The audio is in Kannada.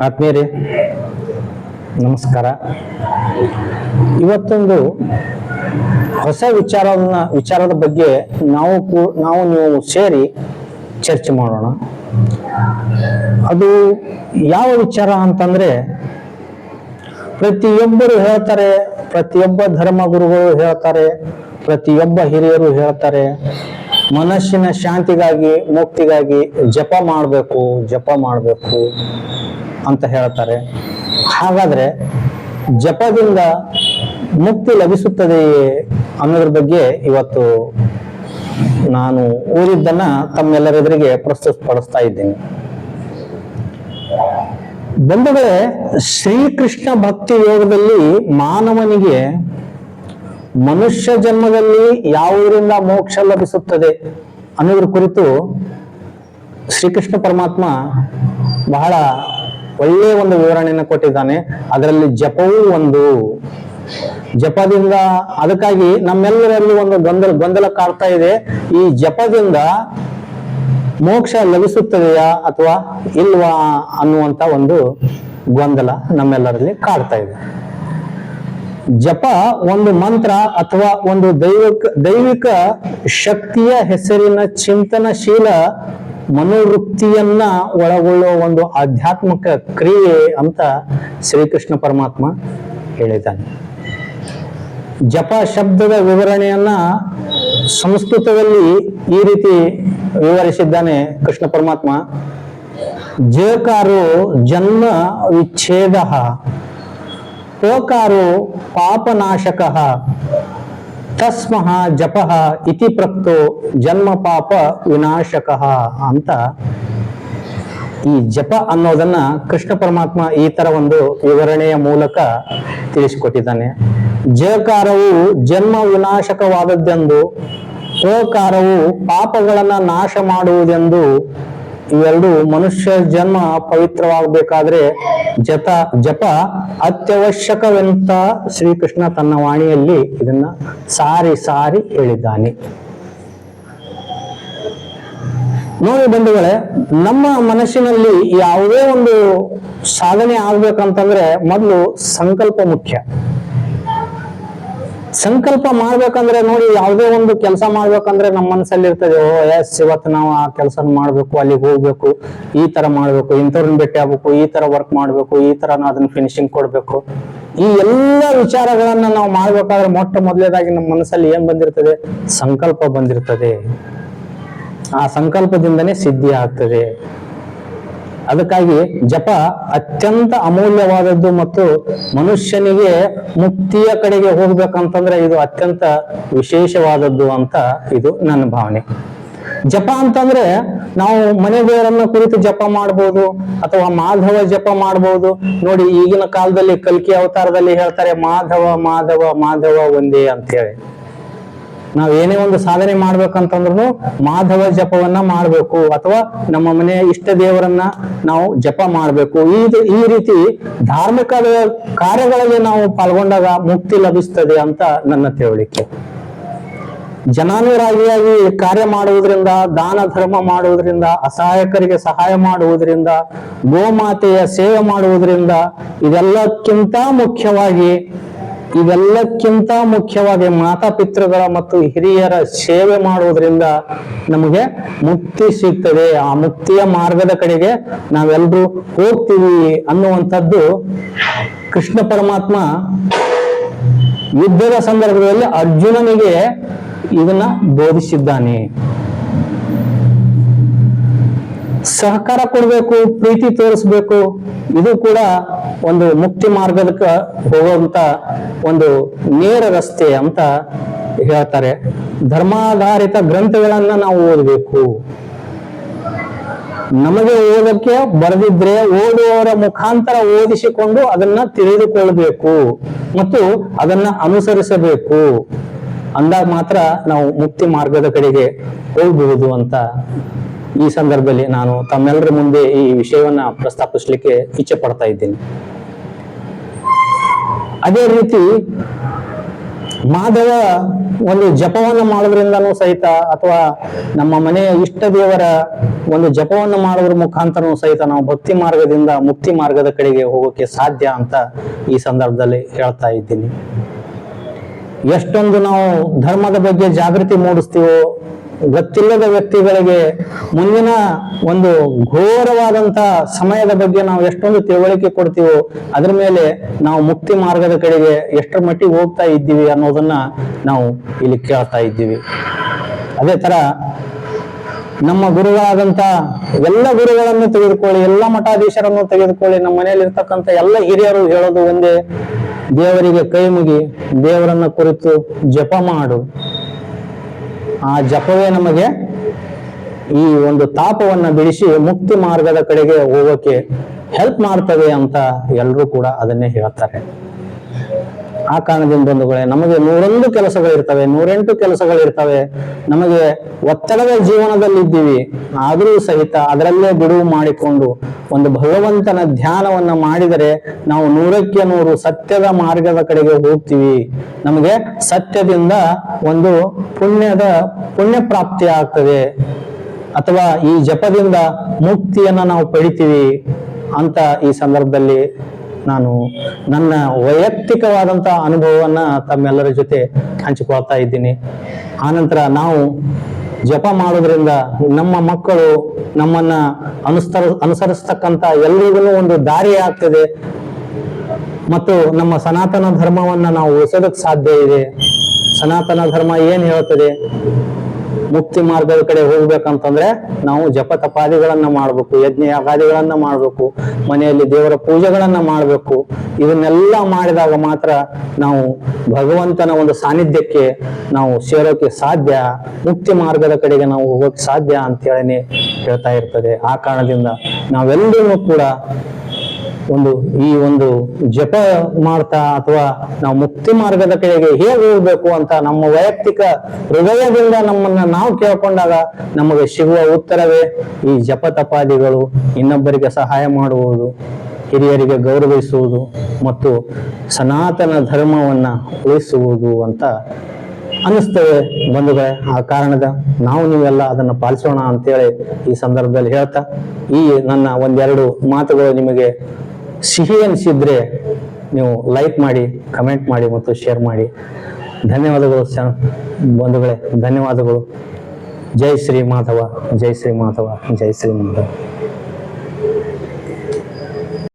ಆತ್ಮೀಯರೇ ನಮಸ್ಕಾರ. ಇವತ್ತೊಂದು ಹೊಸ ವಿಚಾರವನ್ನ, ವಿಚಾರದ ಬಗ್ಗೆ ನಾವು ಕೂ- ನಾವು ನೀವು ಸೇರಿ ಚರ್ಚೆ ಮಾಡೋಣ. ಅದು ಯಾವ ವಿಚಾರ ಅಂತಂದ್ರೆ, ಪ್ರತಿಯೊಬ್ಬರು ಹೇಳ್ತಾರೆ, ಪ್ರತಿಯೊಬ್ಬ ಧರ್ಮಗುರುಗಳು ಹೇಳ್ತಾರೆ, ಪ್ರತಿಯೊಬ್ಬ ಹಿರಿಯರು ಹೇಳ್ತಾರೆ, ಮನಸ್ಸಿನ ಶಾಂತಿಗಾಗಿ, ಮುಕ್ತಿಗಾಗಿ ಜಪ ಮಾಡಬೇಕು ಜಪ ಮಾಡಬೇಕು. ಅಂತ ಹೇಳ್ತಾರೆ ಹಾಗಾದ್ರೆ ಜಪದಿಂದ ಮುಕ್ತಿ ಲಭಿಸುತ್ತದೆಯೇ ಅನ್ನೋದ್ರ ಬಗ್ಗೆ ಇವತ್ತು ನಾನು ಓದಿದ್ದನ್ನ ತಮ್ಮೆಲ್ಲರೆದುರಿಗೆ ಪ್ರಸ್ತುತಪಡಿಸ್ತಾ ಇದ್ದೀನಿ. ಬಂಧುಗಳೇ, ಶ್ರೀಕೃಷ್ಣ ಭಕ್ತಿ ಯೋಗದಲ್ಲಿ ಮಾನವನಿಗೆ ಮನುಷ್ಯ ಜನ್ಮದಲ್ಲಿ ಯಾವುದರಿಂದ ಮೋಕ್ಷ ಲಭಿಸುತ್ತದೆ ಅನ್ನೋದ್ರ ಕುರಿತು ಶ್ರೀಕೃಷ್ಣ ಪರಮಾತ್ಮ ಬಹಳ ಒಳ್ಳೆಯ ಒಂದು ವಿವರಣೆಯನ್ನು ಕೊಟ್ಟಿದ್ದಾನೆ. ಅದರಲ್ಲಿ ಜಪವೂ ಒಂದು. ಜಪದಿಂದ ಅದಕ್ಕಾಗಿ ನಮ್ಮೆಲ್ಲರಲ್ಲಿ ಒಂದು ಗೊಂದಲ ಗೊಂದಲ ಕಾಡ್ತಾ ಇದೆ. ಈ ಜಪದಿಂದ ಮೋಕ್ಷ ಲಭಿಸುತ್ತದೆಯಾ ಅಥವಾ ಇಲ್ವಾ ಅನ್ನುವಂತ ಒಂದು ಗೊಂದಲ ನಮ್ಮೆಲ್ಲರಲ್ಲಿ ಕಾಡ್ತಾ ಇದೆ. ಜಪ ಒಂದು ಮಂತ್ರ ಅಥವಾ ಒಂದು ದೈವಿಕ ದೈವಿಕ ಶಕ್ತಿಯ ಹೆಸರಿನ ಚಿಂತನಶೀಲ ಮನೋವೃತ್ತಿಯನ್ನ ಒಳಗೊಳ್ಳುವ ಒಂದು ಆಧ್ಯಾತ್ಮಿಕ ಕ್ರಿಯೆ ಅಂತ ಶ್ರೀಕೃಷ್ಣ ಪರಮಾತ್ಮ ಹೇಳಿದ್ದಾನೆ. ಜಪ ಶಬ್ದದ ವಿವರಣೆಯನ್ನ ಸಂಸ್ಕೃತದಲ್ಲಿ ಈ ರೀತಿ ವಿವರಿಸಿದ್ದಾನೆ ಕೃಷ್ಣ ಪರಮಾತ್ಮ. ಜಕಾರೋ ಜನ್ಮ ವಿಚ್ಛೇದ ಓಕಾರೋ ಪಾಪನಾಶಕ ತಸ್ಮಃ ಜಪ ಇತಿ ಪ್ರಕ್ತೋ ಜನ್ಮ ಪಾಪ ವಿನಾಶಕ ಅಂತ. ಈ ಜಪ ಅನ್ನೋದನ್ನ ಕೃಷ್ಣ ಪರಮಾತ್ಮ ಈ ತರ ಒಂದು ವಿವರಣೆಯ ಮೂಲಕ ತಿಳಿಸಿಕೊಟ್ಟಿದ್ದಾನೆ. ಜಕಾರವು ಜನ್ಮ ವಿನಾಶಕವಾದದ್ದೆಂದು ಪ್ರಕಾರವು ಪಾಪಗಳನ್ನ ನಾಶ ಮಾಡುವುದೆಂದು ಇವೆರಡು ಮನುಷ್ಯ ಜನ್ಮ ಪವಿತ್ರವಾಗಬೇಕಾದ್ರೆ ಜತ ಜಪ ಅತ್ಯವಶ್ಯಕವೆಂತ ಶ್ರೀಕೃಷ್ಣ ತನ್ನ ವಾಣಿಯಲ್ಲಿ ಇದನ್ನ ಸಾರಿ ಸಾರಿ ಹೇಳಿದ್ದಾನೆ. ನೋಡಿ ಬಂಧುಗಳೇ, ನಮ್ಮ ಮನಸ್ಸಿನಲ್ಲಿ ಯಾವುದೇ ಒಂದು ಸಾಧನೆ ಆಗ್ಬೇಕಂತಂದ್ರೆ ಮೊದಲು ಸಂಕಲ್ಪ ಮುಖ್ಯ. ಸಂಕಲ್ಪ ಮಾಡ್ಬೇಕಂದ್ರೆ ನೋಡಿ, ಯಾವುದೇ ಒಂದು ಕೆಲಸ ಮಾಡ್ಬೇಕಂದ್ರೆ ನಮ್ಮ ಮನಸ್ಸಲ್ಲಿ ಇರ್ತದೆ ಓ, ಎಸ್ ಇವತ್ತು ನಾವು ಆ ಕೆಲಸ ಮಾಡ್ಬೇಕು, ಅಲ್ಲಿಗೆ ಹೋಗ್ಬೇಕು, ಈ ತರ ಮಾಡ್ಬೇಕು, ಇಂಥವ್ರನ್ನ ಭೇಟಿ ಆಗ್ಬೇಕು, ಈ ತರ ವರ್ಕ್ ಮಾಡ್ಬೇಕು, ಈ ತರ ಅದನ್ನ ಫಿನಿಶಿಂಗ್ ಕೊಡ್ಬೇಕು. ಈ ಎಲ್ಲ ವಿಚಾರಗಳನ್ನ ನಾವು ಮಾಡ್ಬೇಕಾದ್ರೆ ಮೊಟ್ಟ ಮೊದಲೇದಾಗಿ ನಮ್ಮ ಮನಸ್ಸಲ್ಲಿ ಏನ್ ಬಂದಿರ್ತದೆ? ಸಂಕಲ್ಪ ಬಂದಿರ್ತದೆ. ಆ ಸಂಕಲ್ಪದಿಂದನೇ ಸಿದ್ಧಿ ಆಗ್ತದೆ. ಅದಕ್ಕಾಗಿ ಜಪ ಅತ್ಯಂತ ಅಮೂಲ್ಯವಾದದ್ದು ಮತ್ತು ಮನುಷ್ಯನಿಗೆ ಮುಕ್ತಿಯ ಕಡೆಗೆ ಹೋಗ್ಬೇಕಂತಂದ್ರೆ ಇದು ಅತ್ಯಂತ ವಿಶೇಷವಾದದ್ದು ಅಂತ ಇದು ನನ್ನ ಭಾವನೆ. ಜಪ ಅಂತಂದ್ರೆ ನಾವು ಮನೆ ದೇವರನ್ನ ಕುರಿತು ಜಪ ಮಾಡ್ಬೋದು ಅಥವಾ ಮಾಧವ ಜಪ ಮಾಡ್ಬೋದು. ನೋಡಿ ಈಗಿನ ಕಾಲದಲ್ಲಿ ಕಲ್ಕಿ ಅವತಾರದಲ್ಲಿ ಹೇಳ್ತಾರೆ, ಮಾಧವ ಮಾಧವ ಮಾಧವ, ಒಂದೇ ಅಂತ ಹೇಳಿ ನಾವ್ ಏನೇ ಒಂದು ಸಾಧನೆ ಮಾಡ್ಬೇಕಂತಂದ್ರು ಮಾಧವ ಜಪವನ್ನ ಮಾಡ್ಬೇಕು ಅಥವಾ ನಮ್ಮ ಮನೆಯ ಇಷ್ಟ ದೇವರನ್ನ ನಾವು ಜಪ ಮಾಡ್ಬೇಕು. ಈ ಈ ರೀತಿ ಧಾರ್ಮಿಕ ಕಾರ್ಯಗಳಲ್ಲಿ ನಾವು ಪಾಲ್ಗೊಂಡಾಗ ಮುಕ್ತಿ ಲಭಿಸ್ತದೆ ಅಂತ ನನ್ನ ತಿಳುವಳಿಕೆ. ಜನಾನುರಾಗಿಯಾಗಿ ಕಾರ್ಯ ಮಾಡುವುದರಿಂದ, ದಾನ ಧರ್ಮ ಮಾಡುವುದರಿಂದ, ಅಸಹಾಯಕರಿಗೆ ಸಹಾಯ ಮಾಡುವುದರಿಂದ, ಗೋಮಾತೆಯ ಸೇವೆ ಮಾಡುವುದರಿಂದ ಇದೆಲ್ಲಕ್ಕಿಂತ ಮುಖ್ಯವಾಗಿ ಇವೆಲ್ಲಕ್ಕಿಂತ ಮುಖ್ಯವಾಗಿ ಮಾತಾ ಪಿತೃಗಳ ಮತ್ತು ಹಿರಿಯರ ಸೇವೆ ಮಾಡುವುದರಿಂದ ನಮಗೆ ಮುಕ್ತಿ ಸಿಗ್ತದೆ. ಆ ಮುಕ್ತಿಯ ಮಾರ್ಗದ ಕಡೆಗೆ ನಾವೆಲ್ಲರೂ ಹೋಗ್ತೀವಿ ಅನ್ನುವಂಥದ್ದು ಕೃಷ್ಣ ಪರಮಾತ್ಮ ಯುದ್ಧದ ಸಂದರ್ಭದಲ್ಲಿ ಅರ್ಜುನನಿಗೆ ಇದನ್ನ ಬೋಧಿಸಿದ್ದಾನೆ. ಸಹಕಾರ ಕೊಡಬೇಕು, ಪ್ರೀತಿ ತೋರಿಸ್ಬೇಕು. ಇದು ಕೂಡ ಒಂದು ಮುಕ್ತಿ ಮಾರ್ಗದಕ್ಕೆ ಹೋಗುವಂತ ಒಂದು ನೇರ ರಸ್ತೆ ಅಂತ ಹೇಳ್ತಾರೆ. ಧರ್ಮಾಧಾರಿತ ಗ್ರಂಥಗಳನ್ನ ನಾವು ಓದಬೇಕು. ನಮಗೆ ಓದಕ್ಕೆ ಬರೆದಿದ್ರೆ ಓದುವವರ ಮುಖಾಂತರ ಓದಿಸಿಕೊಂಡು ಅದನ್ನ ತಿಳಿದುಕೊಳ್ಬೇಕು ಮತ್ತು ಅದನ್ನ ಅನುಸರಿಸಬೇಕು. ಅಂದಾಗ ಮಾತ್ರ ನಾವು ಮುಕ್ತಿ ಮಾರ್ಗದ ಕಡೆಗೆ ಹೋಗಬಹುದು ಅಂತ ಈ ಸಂದರ್ಭದಲ್ಲಿ ನಾನು ತಮ್ಮೆಲ್ಲರ ಮುಂದೆ ಈ ವಿಷಯವನ್ನ ಪ್ರಸ್ತಾಪಿಸಲಿಕ್ಕೆ ಇಚ್ಛೆ ಪಡ್ತಾ ಇದ್ದೀನಿ. ಅದೇ ರೀತಿ ಮಾಧವ ಒಂದು ಜಪವನ್ನು ಮಾಡೋದ್ರಿಂದನೂ ಸಹಿತ ಅಥವಾ ನಮ್ಮ ಮನೆಯ ಇಷ್ಟ ದೇವರ ಒಂದು ಜಪವನ್ನು ಮಾಡೋದ್ರ ಮುಖಾಂತರನೂ ಸಹಿತ ನಾವು ಭಕ್ತಿ ಮಾರ್ಗದಿಂದ ಮುಕ್ತಿ ಮಾರ್ಗದ ಕಡೆಗೆ ಹೋಗೋಕೆ ಸಾಧ್ಯ ಅಂತ ಈ ಸಂದರ್ಭದಲ್ಲಿ ಹೇಳ್ತಾ ಇದ್ದೀನಿ. ಎಷ್ಟೊಂದು ನಾವು ಧರ್ಮದ ಬಗ್ಗೆ ಜಾಗೃತಿ ಮೂಡಿಸ್ತೀವೋ ಗೊತ್ತಿಲ್ಲದ ವ್ಯಕ್ತಿಗಳಿಗೆ ಮುಂದಿನ ಒಂದು ಘೋರವಾದಂತ ಸಮಯದ ಬಗ್ಗೆ ನಾವು ಎಷ್ಟೊಂದು ತಿಳುವಳಿಕೆ ಕೊಡ್ತೀವೋ ಅದ್ರ ಮೇಲೆ ನಾವು ಮುಕ್ತಿ ಮಾರ್ಗದ ಕಡೆಗೆ ಎಷ್ಟರ ಮಟ್ಟಿಗೆ ಹೋಗ್ತಾ ಇದ್ದೀವಿ ಅನ್ನೋದನ್ನ ನಾವು ಇಲ್ಲಿ ಕೇಳ್ತಾ ಇದ್ದೀವಿ. ಅದೇ ತರ ನಮ್ಮ ಗುರುಗಳಾದಂತ ಎಲ್ಲ ಗುರುಗಳನ್ನು ತೆಗೆದುಕೊಳ್ಳಿ, ಎಲ್ಲ ಮಠಾಧೀಶರನ್ನು ತೆಗೆದುಕೊಳ್ಳಿ, ನಮ್ಮ ಮನೆಯಲ್ಲಿ ಇರ್ತಕ್ಕಂಥ ಎಲ್ಲ ಹಿರಿಯರು ಹೇಳೋದು ಒಂದೇ, ದೇವರಿಗೆ ಕೈ ಮುಗಿ ದೇವರನ್ನ ಕುರಿತು ಜಪ ಮಾಡು. ಆ ಜಪವೇ ನಮಗೆ ಈ ಒಂದು ತಾಪವನ್ನ ಬಿಡಿಸಿ ಮುಕ್ತಿ ಮಾರ್ಗದ ಕಡೆಗೆ ಹೋಗೋಕೆ ಹೆಲ್ಪ್ ಮಾಡ್ತವೆ ಅಂತ ಎಲ್ಲರೂ ಕೂಡ ಅದನ್ನೇ ಹೇಳ್ತಾರೆ. ಆ ಕಾರಣದಿಂದ ಬಂಧುಗಳೇ ನಮಗೆ ನೂರೊಂದು ಕೆಲಸಗಳಿರ್ತವೆ, ನೂರೆಂಟು ಕೆಲಸಗಳಿರ್ತವೆ. ನಮಗೆ ಒತ್ತಡದ ಜೀವನದಲ್ಲಿದ್ದೀವಿ ಆದರೂ ಸಹಿತ ಅದರಲ್ಲೇ ಬಿಡುವು ಮಾಡಿಕೊಂಡು ಒಂದು ಭಗವಂತನ ಧ್ಯಾನವನ್ನ ಮಾಡಿದರೆ ನಾವು ನೂರಕ್ಕೆ ನೂರು ಸತ್ಯದ ಮಾರ್ಗದ ಕಡೆಗೆ ಹೋಗ್ತೀವಿ. ನಮಗೆ ಸತ್ಯದಿಂದ ಒಂದು ಪುಣ್ಯದ ಪುಣ್ಯ ಪ್ರಾಪ್ತಿ ಆಗ್ತದೆ. ಅಥವಾ ಈ ಜಪದಿಂದ ಮುಕ್ತಿಯನ್ನ ನಾವು ಪಡಿತೀವಿ ಅಂತ ಈ ಸಂದರ್ಭದಲ್ಲಿ ನಾನು ನನ್ನ ವೈಯಕ್ತಿಕವಾದಂತಹ ಅನುಭವವನ್ನ ತಮ್ಮೆಲ್ಲರ ಜೊತೆ ಹಂಚಿಕೊಳ್ತಾ ಇದ್ದೀನಿ. ಆನಂತರ ನಾವು ಜಪ ಮಾಡೋದ್ರಿಂದ ನಮ್ಮ ಮಕ್ಕಳು ನಮ್ಮನ್ನ ಅನುಸರ ಅನುಸರಿಸ್ತಕ್ಕಂತ ಎಲ್ರಿಗೂ ಒಂದು ದಾರಿ ಆಗ್ತದೆ. ಮತ್ತು ನಮ್ಮ ಸನಾತನ ಧರ್ಮವನ್ನ ನಾವು ಉಳಿಸೋದಕ್ಕೆ ಸಾಧ್ಯ ಇದೆ. ಸನಾತನ ಧರ್ಮ ಏನ್ ಹೇಳ್ತದೆ? ಮುಕ್ತಿ ಮಾರ್ಗದ ಕಡೆ ಹೋಗ್ಬೇಕಂತಂದ್ರೆ ನಾವು ಜಪ ತಪಾದಿಗಳನ್ನ ಮಾಡ್ಬೇಕು, ಯಜ್ಞ ಯಾಗಾದಿಗಳನ್ನ ಮಾಡ್ಬೇಕು, ಮನೆಯಲ್ಲಿ ದೇವರ ಪೂಜೆಗಳನ್ನ ಮಾಡ್ಬೇಕು. ಇದನ್ನೆಲ್ಲ ಮಾಡಿದಾಗ ಮಾತ್ರ ನಾವು ಭಗವಂತನ ಒಂದು ಸಾನ್ನಿಧ್ಯಕ್ಕೆ ನಾವು ಸೇರೋಕೆ ಸಾಧ್ಯ, ಮುಕ್ತಿ ಮಾರ್ಗದ ಕಡೆಗೆ ನಾವು ಹೋಗೋಕೆ ಸಾಧ್ಯ ಅಂತ ಹೇಳಿ ಹೇಳ್ತಾ ಇರ್ತದೆ. ಆ ಕಾರಣದಿಂದ ನಾವೆಲ್ಲರೂ ಕೂಡ ಒಂದು, ಈ ಒಂದು ಜಪ ಮಾಡ್ತಾ ಅಥವಾ ನಾವು ಮುಕ್ತಿ ಮಾರ್ಗದ ಕಡೆಗೆ ಹೇಗೆ ಹೋಗ್ಬೇಕು ಅಂತ ನಮ್ಮ ವೈಯಕ್ತಿಕ ಹೃದಯದಿಂದ ನಮ್ಮನ್ನ ನಾವು ಕೇಳ್ಕೊಂಡಾಗ ನಮಗೆ ಸಿಗುವ ಉತ್ತರವೇ ಈ ಜಪ ತಪಾದಿಗಳು. ಇನ್ನೊಬ್ಬರಿಗೆ ಸಹಾಯ ಮಾಡುವುದು, ಹಿರಿಯರಿಗೆ ಗೌರವಿಸುವುದು ಮತ್ತು ಸನಾತನ ಧರ್ಮವನ್ನ ಉಳಿಸುವುದು ಅಂತ ಅನ್ನಿಸ್ತೇವೆ ಬಂಧುಗಳೇ. ಆ ಕಾರಣದ ನಾವು ನೀವೆಲ್ಲ ಅದನ್ನು ಪಾಲಿಸೋಣ ಅಂತೇಳಿ ಈ ಸಂದರ್ಭದಲ್ಲಿ ಹೇಳ್ತಾ, ಈ ನನ್ನ ಒಂದೆರಡು ಮಾತುಗಳು ನಿಮಗೆ ಸಿಹಿ ಅನಿಸಿದ್ರೆ ನೀವು ಲೈಕ್ ಮಾಡಿ ಕಮೆಂಟ್ ಮಾಡಿ ಮತ್ತು ಶೇರ್ ಮಾಡಿ. ಧನ್ಯವಾದಗಳು ಬಂಧುಗಳೇ, ಧನ್ಯವಾದಗಳು. ಜೈ ಶ್ರೀ ಮಾಧವ, ಜೈ ಶ್ರೀ ಮಾಧವ, ಜೈ ಶ್ರೀ ಮಾಧವ.